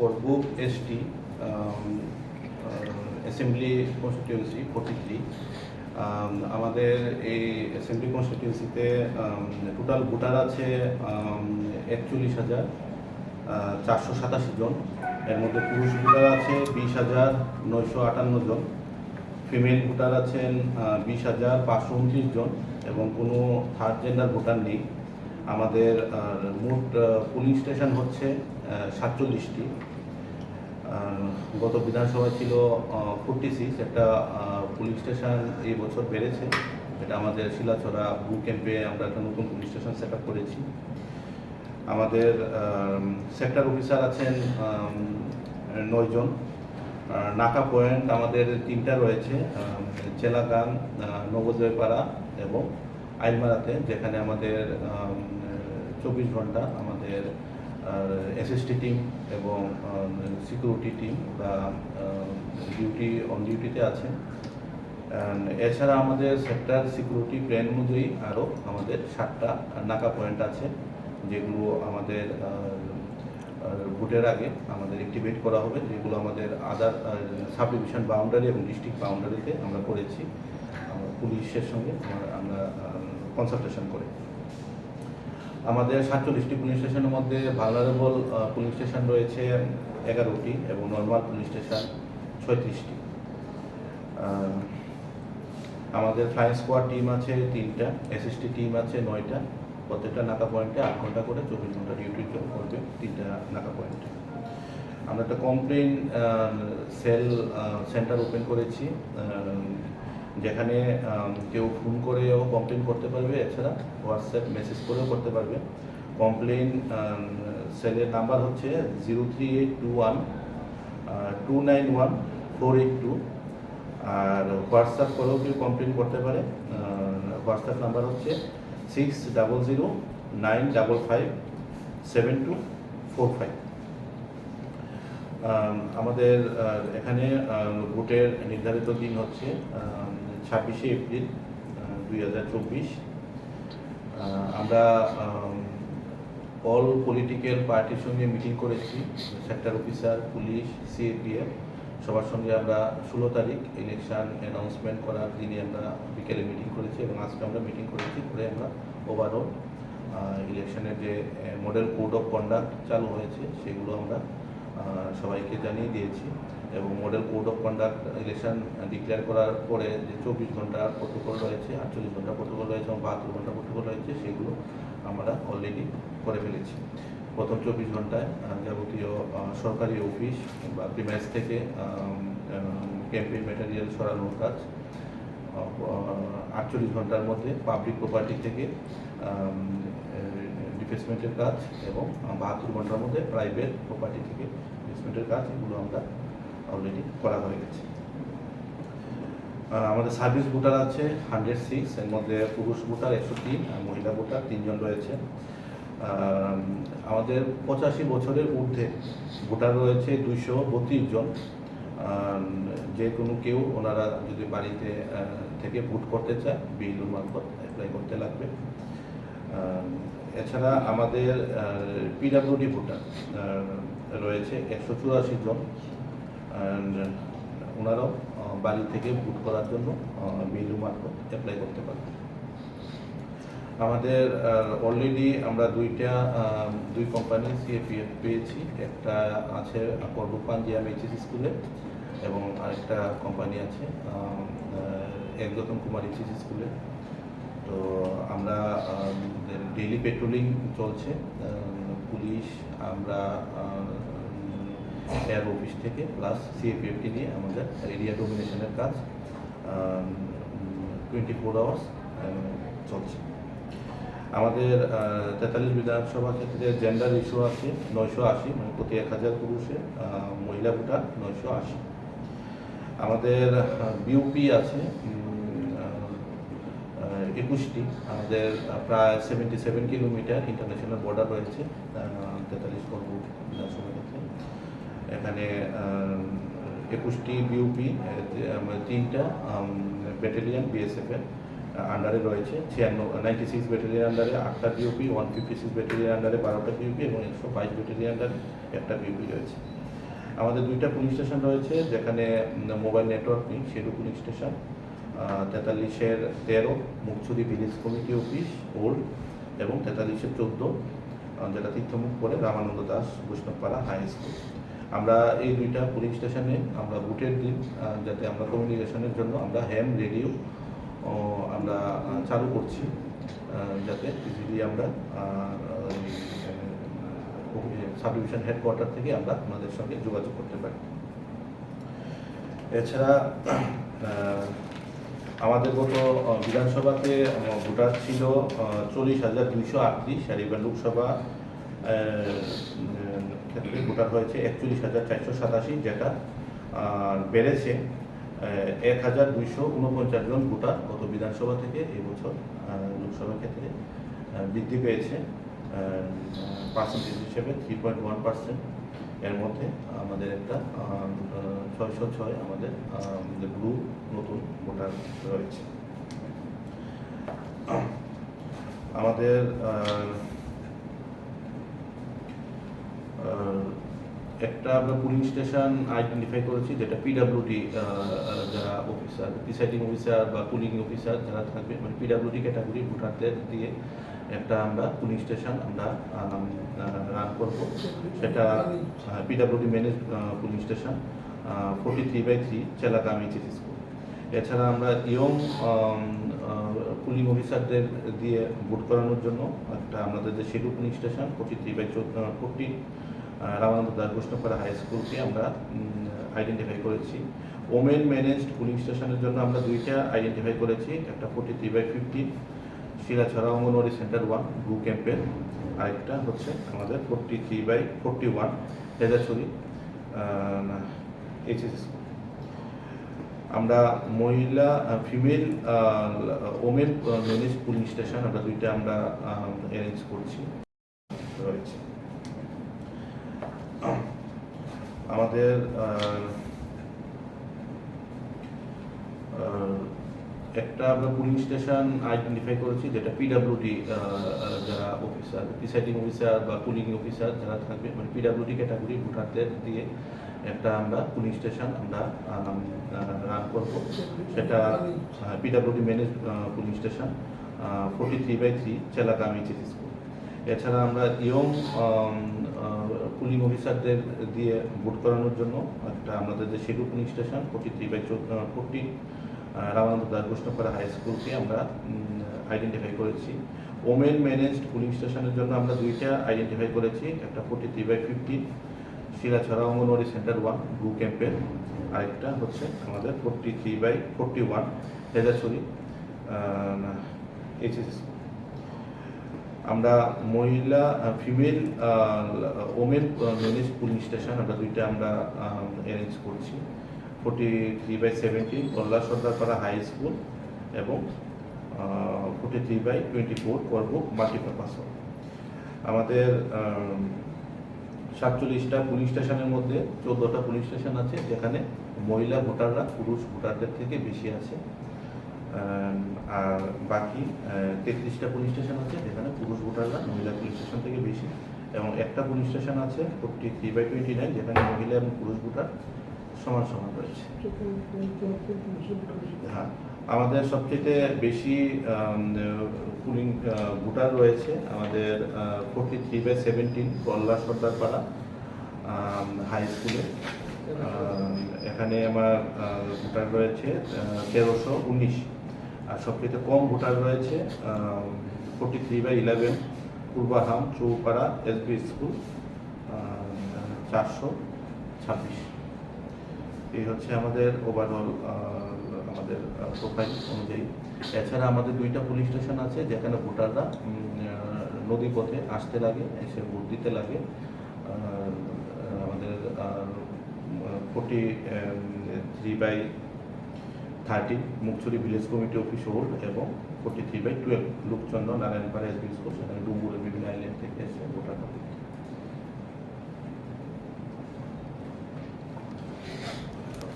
Karbook ST assembly constituency forty three আমাদের এই assembly কনস্টিটিউয়েন্সিতে total voter আছে একচল্লিশ হাজার চারশো সাতাশি জন। এর মধ্যে পুরুষ ভোটার আছে বিশ হাজার নয়শো আটান্ন জন। ফিমেল ভোটার আছেন বিশ হাজার পাঁচশো উনত্রিশ জন এবং কোনো থার্ড জেন্ডার ভোটার নেই। আমাদের মোট পুলিং স্টেশন হচ্ছে সাতচল্লিশটি। গত বিধানসভায় ছিল ফোরটি সিক্স। একটা পুলিশ স্টেশন এই বছর বেড়েছে। এটা আমাদের শিলাছড়া ব্লু ক্যাম্পে আমরা একটা নতুন পুলিশ স্টেশন সেট করেছি। আমাদের সেক্টর অফিসার আছেন নয়জন নাকা পয়েন্ট আমাদের তিনটা রয়েছে আম, চেলাগাং আহ, নবোদয়পাড়া এবং আইলমারাতে যেখানে আমাদের চব্বিশ ঘণ্টা আমাদের এসএসটি টিম এবং সিকিউরিটি টিম বা ডিউটি অন ডিউটিতে আছেন। এছাড়া আমাদের সেক্টর সিকিউরিটি প্ল্যান অনুযায়ী আরও আমাদের সাতটা নাকা পয়েন্ট আছে, যেগুলো আমাদের ভোটের আগে আমাদের অ্যাক্টিভেট করা হবে, যেগুলো আমাদের আদার সাব ডিভিশন বাউন্ডারি এবং ডিস্ট্রিক্ট বাউন্ডারিতে আমরা করেছি। পুলিশের সঙ্গে আমরা কনসালটেশন করে। আমাদের সাতচল্লিশটি পুলিশ স্টেশনের মধ্যে ভালনারেবল পুলিশ স্টেশন রয়েছে এগারোটি এবং নর্মাল পুলিশ স্টেশন ছয়ত্রিশটি। আমাদের ফ্লাইং স্কোয়াড টিম আছে তিনটা এসএসটি টিম আছে নয়টা, প্রত্যেকটা নাকা পয়েন্টে আট ঘণ্টা করে চব্বিশ ঘণ্টা ডিউটি করবে তিনটা নাকা পয়েন্টে। আমরা একটা কমপ্লেন সেল সেন্টার ওপেন করেছি যেখানে কেউ ফোন করেও কমপ্লেন করতে পারবে, এছাড়া হোয়াটসঅ্যাপ মেসেজ করেও করতে পারবে। কমপ্লেন সেলের নাম্বার হচ্ছে zero three eight two one two nine one four eight two আর হোয়াটসঅ্যাপ করেও কেউ কমপ্লেন করতে পারে হোয়াটসঅ্যাপ নাম্বার হচ্ছে six double zero nine double five seven two four five আমাদের এখানে ভোটের নির্ধারিত দিন হচ্ছে ছাব্বিশে এপ্রিল দুই হাজার চব্বিশ। আমরা অল পলিটিক্যাল পার্টির সঙ্গে মিটিং করেছি সেক্টর অফিসার পুলিশ সিএপিএফ সবার সঙ্গে আমরা ষোলো তারিখ ইলেকশন অ্যানাউন্সমেন্ট করার দিনে আমরা বিকেলে মিটিং করেছি এবং আজকে আমরা মিটিং করেছি করে আমরা ওভারঅল ইলেকশনের যে মডেল কোড অফ কন্ডাক্ট চালু হয়েছে, সেগুলো আমরা সবাইকে জানিয়ে দিয়েছি এবং model code of conduct election declare করার পরে যে চব্বিশ ঘণ্টা প্রোটোকল রয়েছে, আটচল্লিশ ঘণ্টা প্রোটোকল রয়েছে এবং বাহাত্তর ঘণ্টা প্রোটোকল রয়েছে, সেগুলো আমরা অলরেডি করে ফেলেছি। প্রথম চব্বিশ ঘন্টায় যাবতীয় সরকারি অফিস বা প্রিমাইস থেকে ক্যাম্পেইন ম্যাটেরিয়াল সরানোর কাজ আটচল্লিশ ঘণ্টার মধ্যে পাবলিক প্রপার্টি থেকে ডিফেসমেন্টের কাজ এবং বাহাত্তর ঘণ্টার মধ্যে প্রাইভেট প্রপার্টি থেকে ডিফেসমেন্টের কাজ, এগুলো আমরা অলরেডি করা হয়ে গেছে। আমাদের সার্ভিস ভোটার আছে হান্ড্রেড সিক্স এর মধ্যে পুরুষ ভোটার একশো তিন মহিলা ভোটার তিনজন রয়েছে। আমাদের পঁচাশি বছরের ঊর্ধ্বে ভোটার রয়েছে দুইশো বত্রিশ জন। যে কোনো কেউ ওনারা যদি বাড়িতে থেকে ভোট করতে চায় বিএলওর মারফত অ্যাপ্লাই করতে লাগবে। এছাড়া আমাদের পিডাব্লিউডি ভোটার রয়েছে একশো চুরাশি জন। And ওনারাও বাড়ি থেকে ভোট করার জন্য বিএলও মারফত অ্যাপ্লাই করতে পারবে আমাদের অলরেডি আমরা দুইটা দুই কোম্পানি সিএপিএফ পেয়েছি। একটা আছে করবুপান জিয়াম এইচএস স্কুলে এবং আরেকটা কোম্পানি আছে একগতম কুমার এইচএস স্কুলে তো আমরা ডেইলি পেট্রোলিং চলছে। পুলিশ, আমরা এয়ার অফিস থেকে প্লাস সিএপিএফকে নিয়ে আমাদের এরিয়া ডোমিনেশনের কাজ টোয়েন্টি ফোর আওয়ার্স চলছে। আমাদের তেতাল্লিশ বিধানসভা ক্ষেত্রে জেন্ডার ইস্যু আছে, নয়শো আশি মানে প্রতি এক হাজার পুরুষে মহিলা ভোটার নয়শো আশি। আমাদের বিউপি আছে একুশটি। আমাদের প্রায় seventy seven kilometre international border রয়েছে তেতাল্লিশ পর্ব বিধানসভা এখানে একুশটি বিউপি তিনটা ব্যাটালিয়ান বিএসএফের আন্ডারে রয়েছে। ছিয়ান্ন নাইনটি সিক্স ব্যাটালিয়ান আন্ডারে আটটা POP one fifty six battalion আন্ডারে বারোটা পিওপি এবং একশো বাইশ ব্যাটালিয়ান আন্ডারে একটা পিওপি রয়েছে। আমাদের দুইটা পুলিশ স্টেশন রয়েছে, যেখানে মোবাইল নেটওয়ার্ক নেই সেরু পুলিশ স্টেশন তেতাল্লিশের তেরো Mukchuri village committee office old এবং তেতাল্লিশের চোদ্দ যেটা তীর্থমুখ পরে রামানন্দ দাস, বৈষ্ণবপাড়া হাই স্কুল আমরা এই দুইটা পুলিশ স্টেশনে আমরা ভোটের দিন যাতে আমরা কমিউনিকেশনের জন্য আমরা হ্যাম রেডিও আমরা চালু করছি যাতে ইজিলি আমরা সাব ডিভিশন হেডকোয়ার্টার থেকে আমরা আপনাদের সঙ্গে যোগাযোগ করতে পারি। এছাড়া আমাদের গত বিধানসভাতে ভোটার ছিল চল্লিশ হাজার দুইশো আটত্রিশ, আর এবার লোকসভা ক্ষেত্রে ভোটার হয়েছে একচল্লিশ হাজার চারশো সাতাশি, যেটা বেড়েছে এক হাজার দুইশো উনপঞ্চাশ জন ভোটার গত বিধানসভা থেকে এবছর লোকসভা ক্ষেত্রে বৃদ্ধি পেয়েছে পার্সেন্টেজ হিসেবে থ্রি পয়েন্ট ওয়ান পার্সেন্ট এর মধ্যে আমাদের একটা ছয়শো ছয় আমাদের ব্লু নতুন ভোটার রয়েছে। আমাদের একটা আমরা পুলিং স্টেশন আইডেন্টিফাই করেছি যেটা পিডাব্লিউডি যারা অফিসার প্রিসাইডিং অফিসার বা পুলিং অফিসার যারা থাকবে মানে পিডাব্লিউডি ক্যাটাগরি ভোটারদের দিয়ে একটা আমরা পুলিং স্টেশন আমরা রান করব। সেটা PWD manage polling station forty three by three Chelakami HS school এছাড়া আমরা ইয়ং পুলিং অফিসারদের দিয়ে ভোট করানোর জন্য একটা আমাদের যে শিডু polling station forty three by forty Ramananda Das Baishnabpara high স্কুলকে আমরা আইডেন্টিফাই করেছি। ওমেন ম্যানেজড পুলিং স্টেশনের জন্য আমরা দুইটা আইডেন্টিফাই করেছি। একটা forty three by fifty Shilachhara anganwadi centre one blue ক্যাম্পের। আরেকটা হচ্ছে আমাদের forty three by forty one Hejachhari HS আমরা মহিলা female women manage polling station আমরা দুইটা আমরা অ্যারেঞ্জ করছি। রয়েছে। আমাদের একটা আমরা পুলিং স্টেশন আইডেন্টিফাই করেছি যেটা পিডাব্লিউডি যারা অফিসার প্রিসাইডিং অফিসার বা পুলিং অফিসার যারা থাকবে মানে পিডাব্লিউডি ক্যাটাগরি ভোটারদের দিয়ে একটা আমরা পুলিং স্টেশন আমরা রান করব। সেটা PWD manage polling station forty three by three Chelakami HS school এছাড়া আমরা ইয়ং পুলিং অফিসারদের দিয়ে ভোট করানোর জন্য একটা আমাদের যে শিডু polling station forty three by forty Ramananda Das high স্কুলকে আমরা আইডেন্টিফাই করেছি। ওমেন ম্যানেজড পুলিং স্টেশনের জন্য আমরা দুইটা আইডেন্টিফাই করেছি, একটা forty three by fifty Shilachhara anganwadi centre one blue ক্যাম্পের। আরেকটা হচ্ছে আমাদের forty three by forty one Hejachhari HS আমরা মহিলা female women manage polling station আমরা দুইটা আমরা অ্যারেঞ্জ করছি। Forty three by seventeen Kalla Sardarpara high school এবং forty three by twenty four করব মাল্টিপারপাস আমাদের সাতচল্লিশটা পুলিশ স্টেশনের মধ্যে চোদ্দোটা পুলিশ স্টেশন আছে, যেখানে মহিলা ভোটাররা পুরুষ ভোটারদের থেকে বেশি আছে। আর বাকি তেত্রিশটা পুলিশ স্টেশন আছে, যেখানে পুরুষ ভোটাররা, মহিলা পুলিশ স্টেশন থেকে বেশি। এবং একটা পুলিশ স্টেশন আছে forty three by twenty nine যেখানে মহিলা এবং পুরুষ ভোটার সমান সমান রয়েছে। হ্যাঁ আমাদের সবচেয়ে বেশি পুলিং ভোটার রয়েছে আমাদের ফোর্টি থ্রি বাই সেভেন্টিন কল্লা সর্দারপাড়া হাই স্কুলে এখানে আমার ভোটার রয়েছে তেরোশো উনিশ। আর সবচেয়ে কম ভোটার রয়েছে forty three by eleven পূর্বাহাম, Chowpara SB school চারশো ছাব্বিশ। এই হচ্ছে আমাদের ওভারঅল আমাদের প্রোফাইল অনুযায়ী। এছাড়া আমাদের দুইটা পুলিশ স্টেশন আছে, যেখানে ভোটাররা নদী পথে আসতে লাগে, এসে ভোট দিতে লাগে। আমাদের forty three by thirty Mukchuri village committee office hold এবং forty three by twelve. Lokchandra Narayanpara SB school সেখানে ডুম্বুরের বিভিন্ন আইল্যান্ড থেকে এসে ভোটাররা